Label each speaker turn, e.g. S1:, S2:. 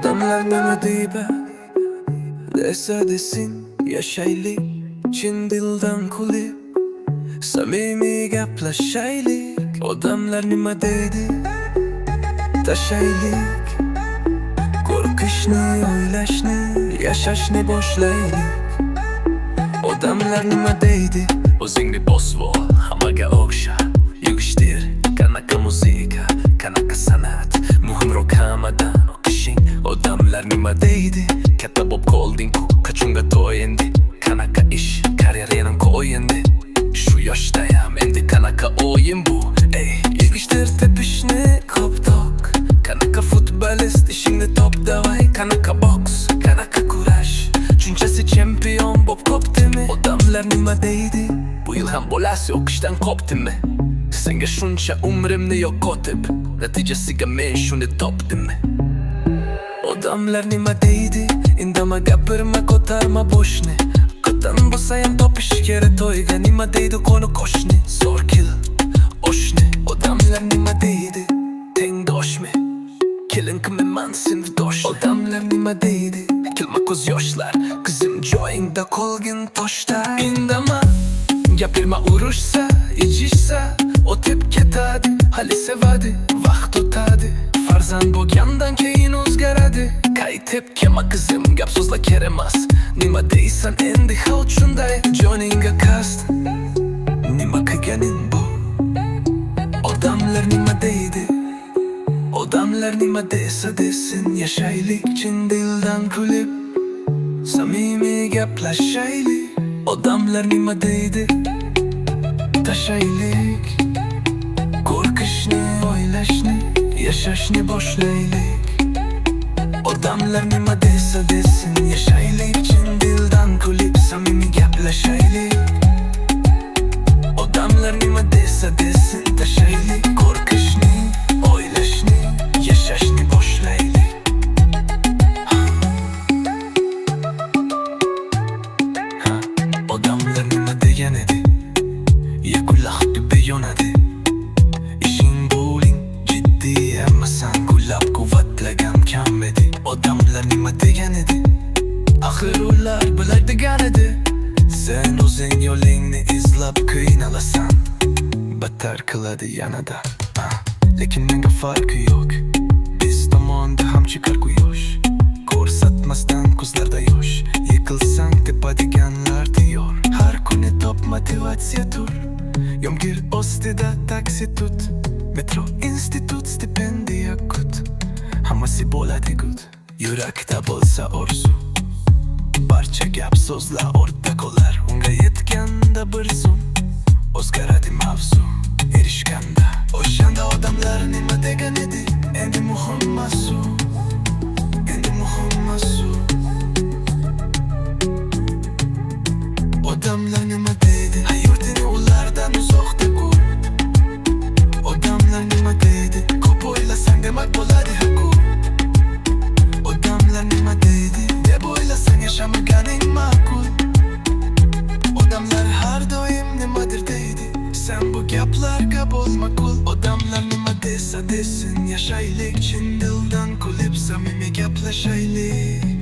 S1: Odamlar nime deybe Dese desin yaşaylik Chin dildan kulip Samimi gaplashaylik Odamlar nima deydi Tashaylik Qo'rqishni, o'ylashni Yashashni boshlaylik Odamlar nima deydi O'zingni bosvo Hammaga o'xsha Yig'ishtir Qanaqa muzika. Qanaqa nima deydi Katta bo'p qolding-ku Qachonga to'y endi Qanaqa ish Karyeranang qo'y endi Shu yoshdayam endi qanaqa o'yin bu Ey Yig'ishtir tepishni Koptok Qanaqa futbolist ishingni top davay. Qanaqa boks Qanaqa kurash Shunchasi chempion bo'p kopdimi Odamlar nima deydi Bu yil ham bo'lasi o'qishdan qopdimi Senga shuncha umrimni yo'qotib Natijasiga men shuni topdimmi Odamlar nima deydi? Indama gapirma ko'tarma boshni. Qatan bo'lsa ham topish kerak to'yga Nima deydi qo'ni qo'shni? Zo'r kil oshni. Odamlar nima deydi? Tengdoshmi Kelin qilmayman sinfdosh Odamlar nima deydi? Kilma ko'z yoshlar Qizim joyingda qolgin toshda. Indama Gapirma urushsa Ijishsa O'tib ketadi Hali sevadi Vaqt o'tadi Farzand bo'lgandan keyin o'zgaradi Qaytib kelma qizim Gap so'zla kerak emas Nima deysan endi xalq shunday. Joningga qasd Nima qilganing bu? Odamlar nima deydi? Odamlar nima desa desin Yashaylik chin dildan kulib Samimiy gaplashaylik. Odamlar nima deydi? Tashaylik Qo'rqishni, Yashashni boshlaylik Odamlar nima desa desin. Yashaylik chin dildan edi Sen o'zing yo'lingni izlab qiynalasan Battar qiladi yanada Ah, Lekin menga farqi yo'q Biz tomonda ham chiqar quyosh Ko'rsatmasdan ko'zlarda yosh Yiqilsang tepadiganlar diyor. Har kuni top motivatsiya tur Yomg'ir ostida taksi tut. Metro institut stipendiya kut. Hammasi bo'ladi good. Yurakda bo'lsa orzu Barcha gap so'zlar o'rta qolar Unga yetganda bir zum O'zgaradi mavzu. Erishganda O'shanda odamlar nima degan edi Endi muhim masu Endi muhim masu Odamlar nima deydi Hayotini ulardan uzoqda kur Odamlar nima deydi Ko'p o'ylasang demak bo'ladi haku Odamlar nima deydi Deb o'ylasang yashamaganing nima desa desin Yashaylik chin dildan kulib Samimiy gaplashaylik